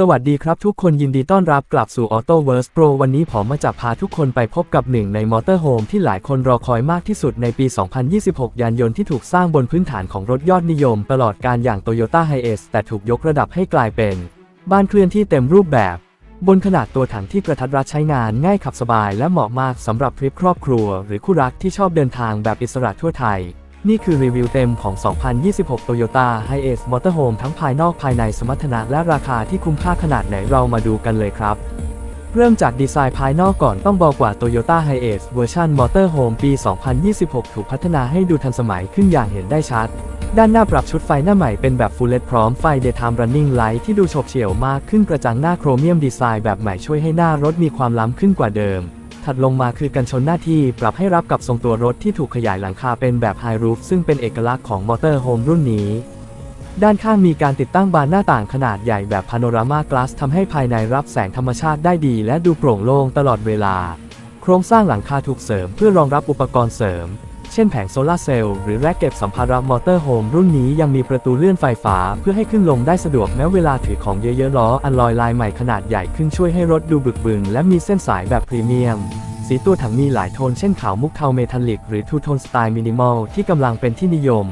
สวัสดีครับทุกคนยินดีต้อนรับกลับสู่ AutoVerse Pro วันนี้ผมมาจะพาทุกคนไปพบกับหนึ่งในมอเตอร์โฮมที่หลายคนรอคอยมากที่สุดในปี 2026 ยานยนต์ที่ถูกสร้างบนพื้นฐานของรถยอดนิยมตลอดการอย่าง Toyota Hiace แต่ถูกยกระดับให้กลายเป็น บ้านเคลื่อนที่เต็มรูปแบบ บนขนาดตัวถังที่กระทัดรัดใช้งานง่ายขับสบายและเหมาะมากสำหรับทริปครอบครัว หรือคู่รักที่ชอบเดินทางแบบอิสระทั่วไทย นี่คือรีวิวเต็มของ 2026 Toyota Hiace Motorhome ทั้งภายนอกภายในสมรรถนะและราคาที่คุ้มค่าขนาดไหนเรามาดูกันเลยครับ เริ่มจากดีไซน์ภายนอกก่อนต้องบอกว่า Toyota Hiace เวอร์ชัน Motorhome ปี 2026 ถูกพัฒนาให้ดูทันสมัยขึ้นอย่างเห็นได้ชัด ด้านหน้าปรับชุดไฟหน้าใหม่เป็นแบบ Full LED พร้อมไฟ Daytime Running Light ที่ดูโฉบเฉี่ยวมากขึ้นกระจังหน้าโครเมียมดีไซน์แบบใหม่ช่วยให้หน้ารถมีความล้ำขึ้นกว่าเดิม ถัดลงมาคือกันชนหน้าที่ปรับให้รับกับทรงตัวรถที่ถูกขยายหลังคาเป็นแบบไฮรูฟซึ่งเป็นเอกลักษณ์ของมอเตอร์โฮมรุ่นนี้ ด้านข้างมีการติดตั้งบานหน้าต่างขนาดใหญ่แบบพาโนรามากลาสทำให้ภายในรับแสงธรรมชาติได้ดีและดูโปร่งโล่งตลอดเวลา โครงสร้างหลังคาถูกเสริมเพื่อรองรับอุปกรณ์เสริม เช่นแผงโซลาร์เซลล์หรือแรกเก็บสัมภาระมอเตอร์โฮมรุ่นนี้ยังมีประตูเลื่อนไฟฟ้าเพื่อให้ขึ้นลงได้สะดวกแม้เวลาถือของเยอะๆล้ออันลอยลายใหม่ขนาดใหญ่ขึ้นช่วยให้รถดูบึกบึนและมีเส้นสายแบบพรีเมียมสีตัวถังมีหลายโทนเช่นขาวมุกเทาเมทัลลิกหรือทูโทนสไตล์มินิมอลที่กำลังเป็นที่นิยม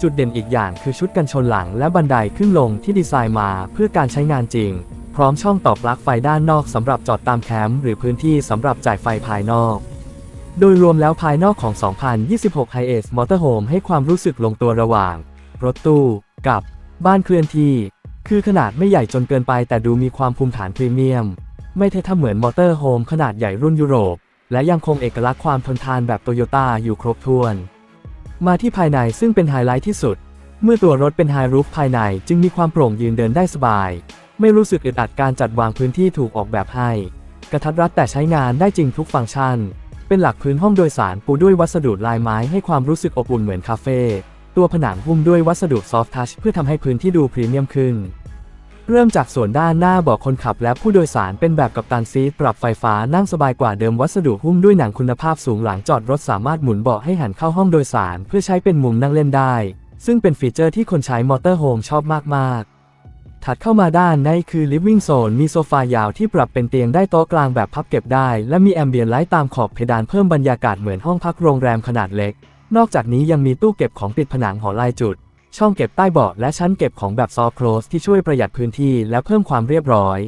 จุดเด่นอีกอย่างคือชุดกันชนหลังและบันไดขึ้นลงที่ดีไซน์มาเพื่อการใช้งานจริง พร้อมช่องต่อปลั๊กไฟด้านนอกสำหรับจอดตามแคมป์หรือพื้นที่สำหรับจ่ายไฟภายนอก โดยรวมแล้วภายนอกของ 2026 Hiace Motorhome ให้ความรู้สึกลงตัวระหว่าง รถตู้ กับ บ้านเคลื่อนที่ คือขนาดไม่ใหญ่จนเกินไปแต่ดูมีความภูมิฐานพรีเมียม ไม่เท่ถ้าเหมือนมอเตอร์โฮมขนาดใหญ่รุ่นยุโรป และยังคงเอกลักษณ์ความทนทานแบบโตโยต้าอยู่ครบถ้วน มาที่ภายในซึ่งเป็นไฮไลท์ที่สุด เมื่อตัวรถเป็นไฮรูฟภายในจึงมีความโปร่งยืนเดินได้สบาย ไม่รู้สึกอึดอัดการจัดวางพื้นที่ถูกออกแบบให้ กระทัดรัดแต่ใช้งานได้จริงทุกฟังก์ชัน เป็นหลักพื้นห้องโดยสารปูด้วยวัสดุลายไม้ให้ความรู้สึกอบอุ่นเหมือนคาเฟ่ ตัวผนังหุ้มด้วยวัสดุซอฟท์ทัชเพื่อทำให้พื้นที่ดูพรีเมียมขึ้น เริ่มจากส่วนด้านหน้าเบาะคนขับและผู้โดยสารเป็นแบบกัปตันซีปรับไฟฟ้านั่งสบายกว่าเดิมวัสดุหุ้มด้วยหนังคุณภาพสูงหลังจอดรถสามารถหมุนเบาะให้หันเข้าห้องโดยสารเพื่อใช้เป็นมุมนั่งเล่นได้ ซึ่งเป็นฟีเจอร์ที่คนใช้มอเตอร์โฮมชอบมากๆ ถัดเข้ามาด้านในคือ Living Zone มีโซฟายาวที่ปรับเป็นเตียงได้โต๊ะกลางแบบพับเก็บได้ และมีแอมเบียนไลท์ตามขอบเพดานเพิ่มบรรยากาศเหมือนห้องพักโรงแรมขนาดเล็ก นอกจากนี้ยังมีตู้เก็บของติดผนังหอลายจุด ช่องเก็บใต้เบาะและชั้นเก็บของแบบซอฟต์โคลสที่ช่วยประหยัดพื้นที่และเพิ่มความเรียบร้อย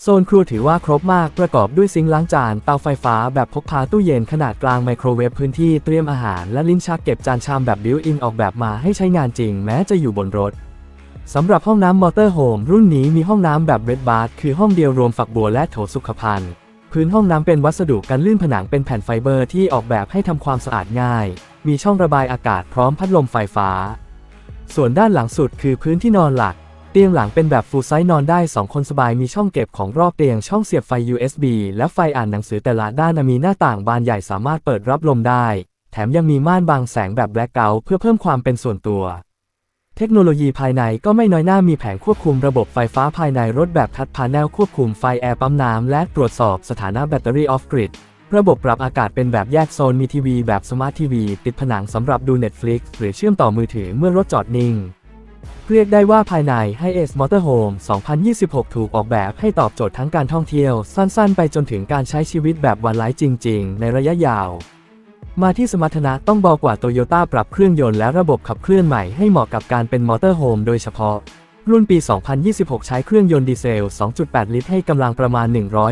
โซนครัวถือว่าครบมากประกอบด้วยซิงค์ล้างจาน เตาไฟฟ้าแบบพกพาตู้เย็นขนาดกลางไมโครเวฟพื้นที่เตรียมอาหารและลิ้นชักเก็บจานชามแบบบิวอินออกแบบมาให้ใช้งานจริง แม้จะอยู่บนรถ สำหรับห้องน้ำมอเตอร์โฮมรุ่นนี้มีห้องน้ำแบบเรดบาร์คือห้องเดียวรวมฝักบัวและโถสุขภัณฑ์ พื้นห้องน้ำเป็นวัสดุกันลื่นผนังเป็นแผ่นไฟเบอร์ที่ออกแบบให้ทำความสะอาดง่าย มีช่องระบายอากาศพร้อมพัดลมไฟฟ้า ส่วนด้านหลังสุดคือพื้นที่นอนหลัก เตียงหลังเป็นแบบฟูลไซส์นอนได้ 2 คนสบายมีช่องเก็บของรอบเตียงช่องเสียบไฟ USB และไฟอ่านหนังสือแต่ละด้านมีหน้าต่างบานใหญ่สามารถเปิดรับลมได้ แถมยังมีม่านบังแสงแบบแบล็คเอาท์เพื่อเพิ่มความเป็นส่วนตัว เทคโนโลยีภายในก็ไม่น้อยหน้ามีแผงควบคุมระบบไฟฟ้าภายในรถแบบทัชพาเนลควบคุมไฟแอร์ปั๊มน้ำและตรวจสอบสถานะแบตเตอรี่ออฟกริดระบบปรับอากาศเป็นแบบแยกโซนมีทีวีแบบสมาร์ททีวีติดผนังสำหรับดู Netflix หรือเชื่อมต่อมือถือเมื่อรถจอดนิ่ง เรียกได้ว่าภายใน Hiace Motorhome 2026 ถูกออกแบบให้ตอบโจทย์ทั้งการท่องเที่ยว สั้นๆ ไปจนถึงการใช้ชีวิตแบบวันไลฟ์จริง ๆ ในระยะยาว มาที่สมรรถนะต้องบอกว่าโตโยต้าปรับเครื่องยนต์และระบบขับเคลื่อนใหม่ให้เหมาะกับการเป็นมอเตอร์โฮมโดยเฉพาะ รุ่นปี 2026 ใช้เครื่องยนต์ดีเซล 2.8 ลิตรให้กำลังประมาณ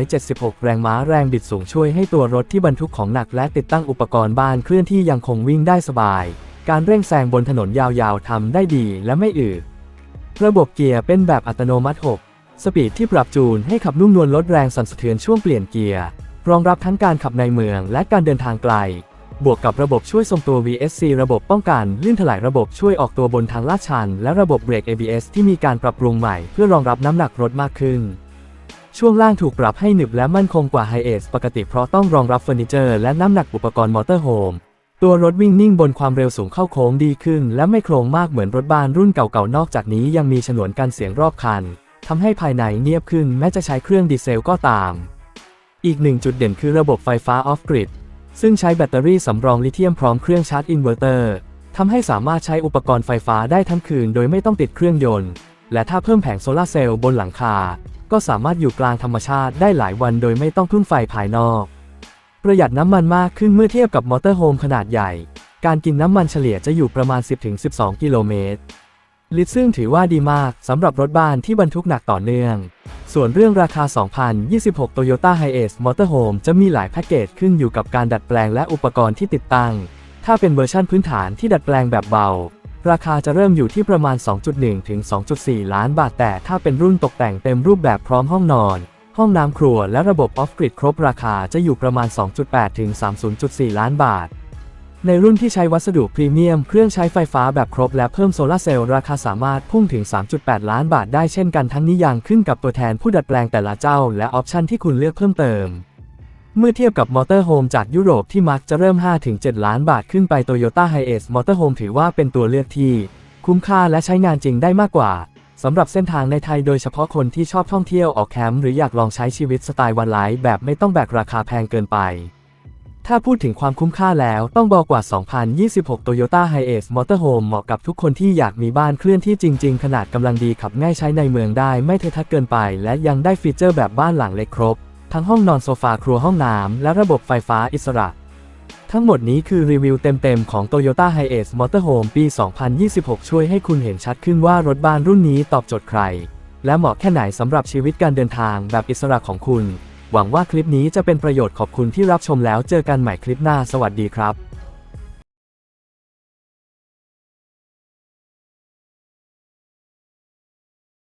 176 แรงม้าแรงบิดสูงช่วยให้ตัวรถที่บรรทุกของหนักและติดตั้งอุปกรณ์บ้านเคลื่อนที่ยังคงวิ่งได้สบาย การเร่งแซงบนถนนยาวๆทำได้ดีและไม่อืดระบบเกียร์เป็นแบบอัตโนมัติ 6 สปีดที่ปรับจูนให้ขับนุ่มนวลลดแรงสั่นสะเทือนช่วงเปลี่ยนเกียร์ รองรับทั้งการขับในเมืองและการเดินทางไกล บวกกับระบบช่วยทรงตัว VSC ระบบป้องกันลื่นถลายระบบช่วยออกตัวบนทางลาดชัน และระบบเบรก ABS ที่มีการปรับปรุงใหม่เพื่อรองรับน้ำหนักรถมากขึ้น ช่วงล่างถูกปรับให้หนึบและมั่นคงกว่า h i เอ e ปกติเพราะต้องรองรับเฟอร์นิเจอร์และน้ำหนักอุปกรณ์มอเตอร์โฮมตัวรถวิ่งนิ่งบนความเร็วสูงเข้าโค้งดีขึ้น และไม่โครงมากเหมือนรถบ้านรุ่นเก่าๆนอกจากนี้ยังมีฉนวนกันเสียงรอบคันทำให้ภายในเงียบขึ้นแม้จะใช้เครื่องดีเซลก็ตาม อีกหนึ่งจุดเด่นคือระบบไฟฟ้าออฟกริด ซึ่งใช้แบตเตอรี่สำรองลิเธียมพร้อมเครื่องชาร์จอินเวอร์เตอร์ทำให้สามารถใช้อุปกรณ์ไฟฟ้าได้ทั้งคืนโดยไม่ต้องติดเครื่องยนต์ และถ้าเพิ่มแผงโซลาร์เซลล์บนหลังคา ก็สามารถอยู่กลางธรรมชาติได้หลายวันโดยไม่ต้องพึ่งไฟภายนอก ประหยัดน้ำมันมากขึ้นเมื่อเทียบกับมอเตอร์โฮมขนาดใหญ่ การกินน้ำมันเฉลี่ยจะอยู่ประมาณ 10-12 กิโลเมตร ลิตรซึ่งถือว่าดีมากสำหรับรถบ้านที่บรรทุกหนักต่อเนื่อง ส่วนเรื่องราคา 2026 Toyota Hiace Motorhome จะมีหลายแพ็กเกจขึ้นอยู่กับการดัดแปลงและอุปกรณ์ที่ติดตั้ง ถ้าเป็นเวอร์ชั่นพื้นฐานที่ดัดแปลงแบบเบา ราคาจะเริ่มอยู่ที่ประมาณ 2.1 ถึง 2.4 ล้านบาท แต่ถ้าเป็นรุ่นตกแต่งเต็มรูปแบบพร้อมห้องนอน ห้องน้ำครัวและระบบออฟกริดครบราคาจะอยู่ประมาณ 2.8 ถึง 30.4 ล้านบาท ในรุ่นที่ใช้วัสดุพรีเมียม เครื่องใช้ไฟฟ้าแบบครบและเพิ่มโซลาร์เซลล์ราคาสามารถพุ่งถึง 3.8 ล้านบาทได้เช่นกันทั้งนี้ยังขึ้นกับตัวแทนผู้ดัดแปลงแต่ละเจ้า และออปชันที่คุณเลือกเพิ่มเติม เมื่อเทียบกับมอเตอร์โฮมจากยุโรปที่มักจะเริ่ม 5-7 ล้านบาทขึ้นไป Toyota Hiace Motorhome ถือว่าเป็นตัวเลือกที่ คุ้มค่าและใช้งานจริงได้มากกว่าสำหรับเส้นทางในไทยโดยเฉพาะคนที่ชอบท่องเที่ยวออกแคมป์หรืออยากลองใช้ชีวิตสไตล์วันไลฟ์แบบไม่ต้องแบกราคาแพงเกินไป ถ้าพูดถึงความคุ้มค่าแล้วต้องบอกว่า 2026 Toyota Hiace Motorhome เหมาะกับทุกคนที่อยากมีบ้านเคลื่อนที่จริง ๆ ขนาดกำลังดีขับง่ายใช้ในเมืองได้ไม่เทอะทะเกินไป และยังได้ฟีเจอร์แบบบ้านหลังเล็กครบ ทั้งห้องนอนโซฟาครัวห้องน้ำและระบบไฟฟ้าอิสระ ทั้งหมดนี้คือรีวิวเต็ม ๆ ของ Toyota Hiace Motorhome ปี 2026 ช่วยให้คุณเห็นชัดขึ้นว่ารถบ้านรุ่นนี้ตอบโจทย์ใคร และเหมาะแค่ไหนสำหรับชีวิตการเดินทางแบบอิสระของคุณ หวังว่าคลิปนี้จะเป็นประโยชน์ขอบคุณที่รับชมแล้วเจอกันใหม่คลิปหน้าสวัสดีครับ